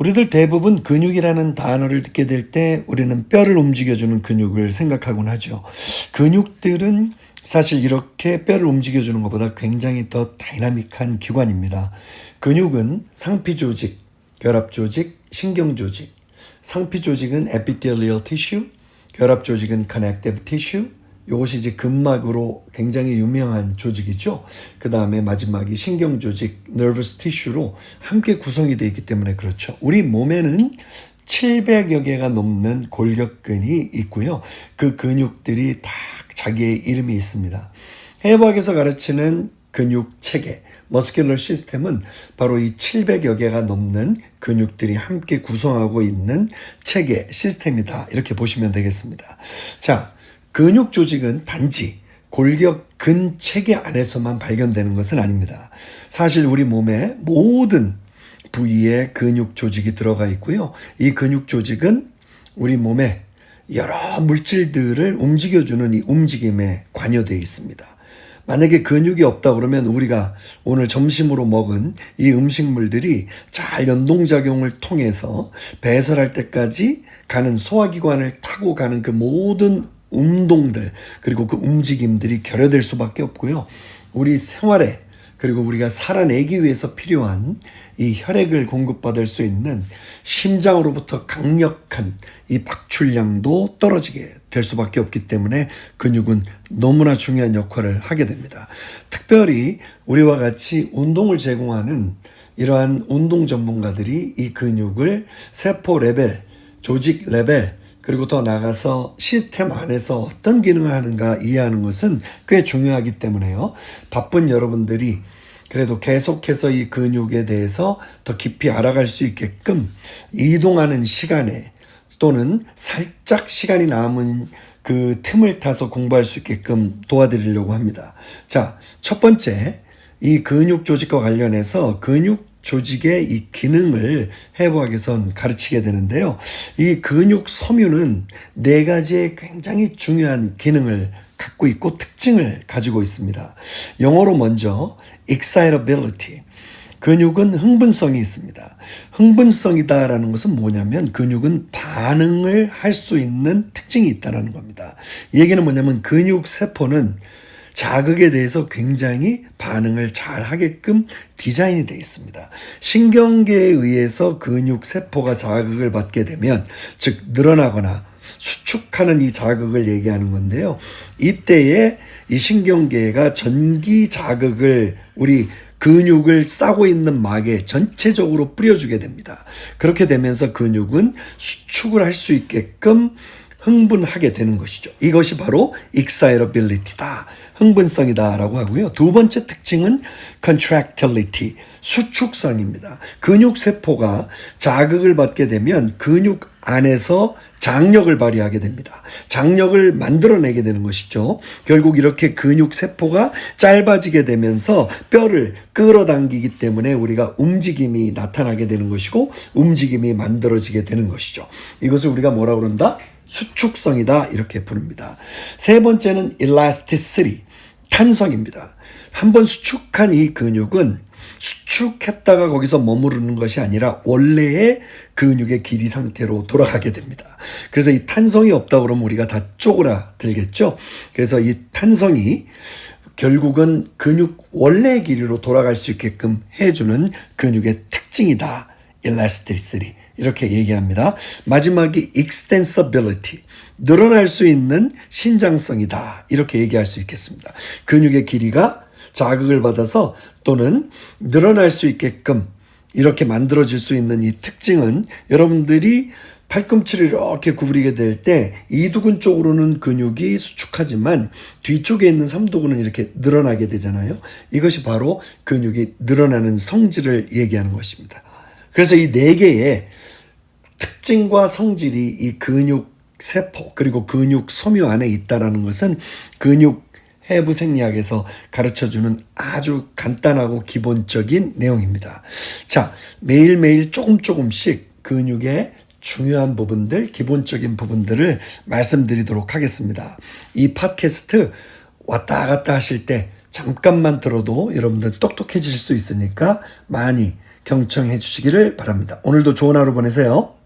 우리들 대부분 근육이라는 단어를 듣게 될 때 우리는 뼈를 움직여주는 근육을 생각하곤 하죠. 근육들은 사실 이렇게 뼈를 움직여주는 것보다 굉장히 더 다이나믹한 기관입니다. 근육은 상피 조직, 결합 조직, 신경 조직. 상피 조직은 epithelial tissue, 결합 조직은 connective tissue, 이것이 이제 근막으로 굉장히 유명한 조직이죠. 그 다음에 마지막이 신경 조직, nervous tissue로 함께 구성이 되어 있기 때문에 그렇죠. 우리 몸에는 700여 개가 넘는 골격근이 있고요. 그 근육들이 다 자기의 이름이 있습니다. 해부학에서 가르치는 근육 체계, 머스큘러 시스템은 바로 이 700여 개가 넘는 근육들이 함께 구성하고 있는 체계, 시스템이다. 이렇게 보시면 되겠습니다. 자, 근육 조직은 단지 골격 근 체계 안에서만 발견되는 것은 아닙니다. 사실 우리 몸의 모든 부위에 근육 조직이 들어가 있고요. 이 근육 조직은 우리 몸에 여러 물질들을 움직여주는 이 움직임에 관여되어 있습니다. 만약에 근육이 없다 그러면 우리가 오늘 점심으로 먹은 이 음식물들이 잘 연동작용을 통해서 배설할 때까지 가는 소화기관을 타고 가는 그 모든 운동들 그리고 그 움직임들이 결여될 수밖에 없고요. 우리 생활에 그리고 우리가 살아내기 위해서 필요한 이 혈액을 공급받을 수 있는 심장으로부터 강력한 이 박출량도 떨어지게 될 수밖에 없기 때문에 근육은 너무나 중요한 역할을 하게 됩니다. 특별히 우리와 같이 운동을 제공하는 이러한 운동 전문가들이 이 근육을 세포 레벨, 조직 레벨, 그리고 더 나가서 시스템 안에서 어떤 기능을 하는가 이해하는 것은 꽤 중요하기 때문에요. 바쁜 여러분들이 그래도 계속해서 이 근육에 대해서 더 깊이 알아갈 수 있게끔 이동하는 시간에 또는 살짝 시간이 남은 그 틈을 타서 공부할 수 있게끔 도와드리려고 합니다. 자, 첫 번째, 이 근육 조직과 관련해서 근육 조직의 이 기능을 해부학에선 가르치게 되는데요. 이 근육 섬유는 네 가지의 굉장히 중요한 기능을 갖고 있고 특징을 가지고 있습니다. 영어로 먼저 excitability. 근육은 흥분성이 있습니다. 흥분성이다라는 것은 뭐냐면 근육은 반응을 할 수 있는 특징이 있다라는 겁니다. 이 얘기는 뭐냐면 근육 세포는 자극에 대해서 굉장히 반응을 잘 하게끔 디자인이 되어 있습니다. 신경계에 의해서 근육 세포가 자극을 받게 되면 즉 늘어나거나 수축하는 이 자극을 얘기하는 건데요. 이때에 이 신경계가 전기 자극을 우리 근육을 싸고 있는 막에 전체적으로 뿌려주게 됩니다. 그렇게 되면서 근육은 수축을 할 수 있게끔 흥분하게 되는 것이죠. 이것이 바로 excitability다. 흥분성이다라고 하고요. 두 번째 특징은 contractility, 수축성입니다. 근육 세포가 자극을 받게 되면 근육 안에서 장력을 발휘하게 됩니다. 장력을 만들어내게 되는 것이죠. 결국 이렇게 근육 세포가 짧아지게 되면서 뼈를 끌어당기기 때문에 우리가 움직임이 나타나게 되는 것이고 움직임이 만들어지게 되는 것이죠. 이것을 우리가 뭐라 그런다? 수축성이다 이렇게 부릅니다. 세 번째는 elasticity, 탄성입니다. 한번 수축한 이 근육은 수축했다가 거기서 머무르는 것이 아니라 원래의 근육의 길이 상태로 돌아가게 됩니다. 그래서 이 탄성이 없다 그러면 우리가 다 쪼그라들겠죠. 그래서 이 탄성이 결국은 근육 원래의 길이로 돌아갈 수 있게끔 해주는 근육의 특징이다. elasticity 이렇게 얘기합니다. 마지막이 extensibility 늘어날 수 있는 신장성이다. 이렇게 얘기할 수 있겠습니다. 근육의 길이가 자극을 받아서 또는 늘어날 수 있게끔 이렇게 만들어질 수 있는 이 특징은 여러분들이 팔꿈치를 이렇게 구부리게 될 때 이두근 쪽으로는 근육이 수축하지만 뒤쪽에 있는 삼두근은 이렇게 늘어나게 되잖아요. 이것이 바로 근육이 늘어나는 성질을 얘기하는 것입니다. 그래서 이 네 개의 특징과 성질이 이 근육 세포 그리고 근육 섬유 안에 있다라는 것은 근육 해부 생리학에서 가르쳐 주는 아주 간단하고 기본적인 내용입니다. 자, 매일매일 조금 조금씩 근육의 중요한 부분들, 기본적인 부분들을 말씀드리도록 하겠습니다. 이 팟캐스트 왔다 갔다 하실 때 잠깐만 들어도 여러분들 똑똑해질 수 있으니까 많이 경청해 주시기를 바랍니다. 오늘도 좋은 하루 보내세요.